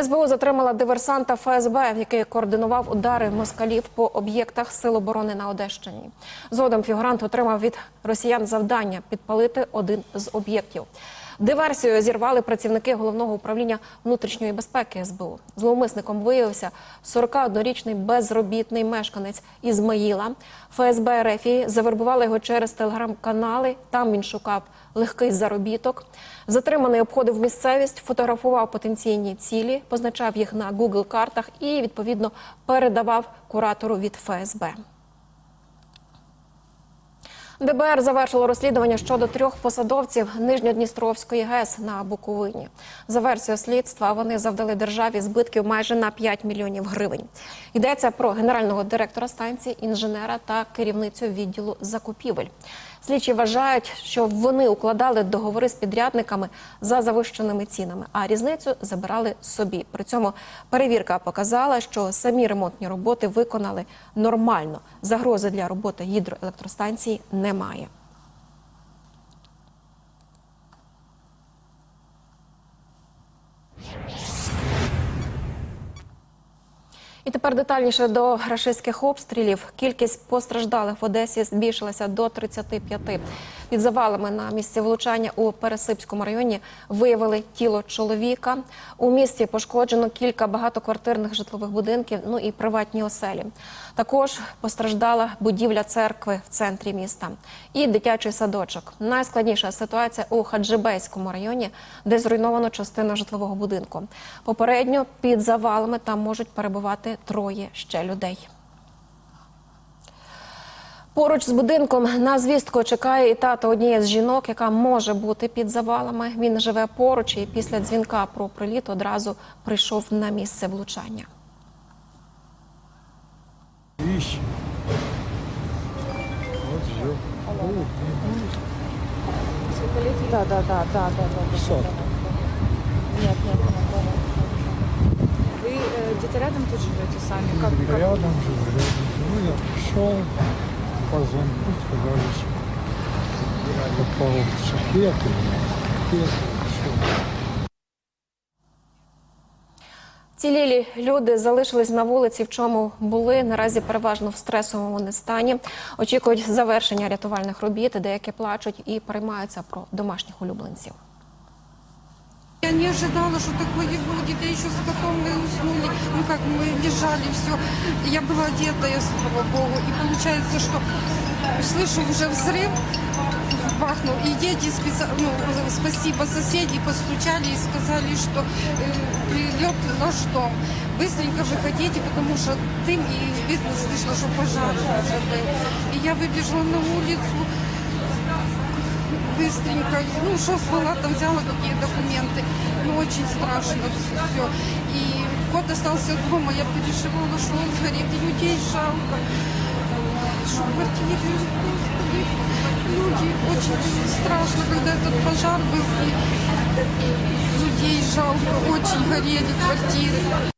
СБУ затримала диверсанта ФСБ, який координував удари москалів по об'єктах Сил оборони на Одещині. Згодом фігурант отримав від росіян завдання підпалити один з об'єктів. Диверсію зірвали працівники головного управління внутрішньої безпеки СБУ. Зловмисником виявився 41-річний безробітний мешканець Ізмаїла. ФСБ РФ завербували його через телеграм-канали. Там він шукав легкий заробіток. Затриманий обходив місцевість, фотографував потенційні цілі, позначав їх на Google картах і відповідно передавав куратору від ФСБ. ДБР завершило розслідування щодо трьох посадовців Нижньодністровської ГЕС на Буковині. За версією слідства вони завдали державі збитків майже на 5 мільйонів гривень. Йдеться про генерального директора станції, інженера та керівницю відділу закупівель. Слідчі вважають, що вони укладали договори з підрядниками за завищеними цінами, а різницю забирали собі. При цьому перевірка показала, що самі ремонтні роботи виконали нормально. Загрози для роботи гідроелектростанції немає. І тепер детальніше до рашистських обстрілів. Кількість постраждалих в Одесі збільшилася до 35. Під завалами на місці влучання у Пересипському районі виявили тіло чоловіка. У місті пошкоджено кілька багатоквартирних житлових будинків, ну і приватні оселі. Також постраждала будівля церкви в центрі міста і дитячий садочок. Найскладніша ситуація у Хаджибейському районі, де зруйновано частину житлового будинку. Попередньо під завалами там можуть перебувати троє ще людей. Поруч з будинком на звістку чекає і тато однієї з жінок, яка може бути під завалами. Він живе поруч і після дзвінка про приліт одразу прийшов на місце влучання. Ищи. Вот все. Да, да, да, да, да, да. да, Сотка. да, да. Нет, нет, нет, да, да. Вы э, где-то рядом тут живете сами? Как, как? Рядом живу, рядом живу. Я пришел по звонку, сказали, что попал в шахет. Шахет. Все. Цілілі люди залишились на вулиці, в чому були наразі переважно в стресовому вони стані. Очікують завершення рятувальних робіт, деякі плачуть і переймаються про домашніх улюбленців Я не ожидала, что такое будет. Я еще с котом мы уснули. Ну как мы лежали, все. Я была одетая, слава богу. И получается, что слышу уже взрыв, бахнул. И дети, специ- ну, спасибо, соседи постучали и сказали, что э, прилет в наш дом. Быстренько выходите, потому что дым и видно, слышно, что пожар уже был. И я выбежала на улицу, быстренько, ну, что смогла, там взяла какие документы. Ну, очень страшно все. И кот остался дома, я переживала, что он сгорит, и людей жалко. Что в квартире, господи, люди, очень страшно, когда этот пожар был, и людей жалко, очень горели квартиры.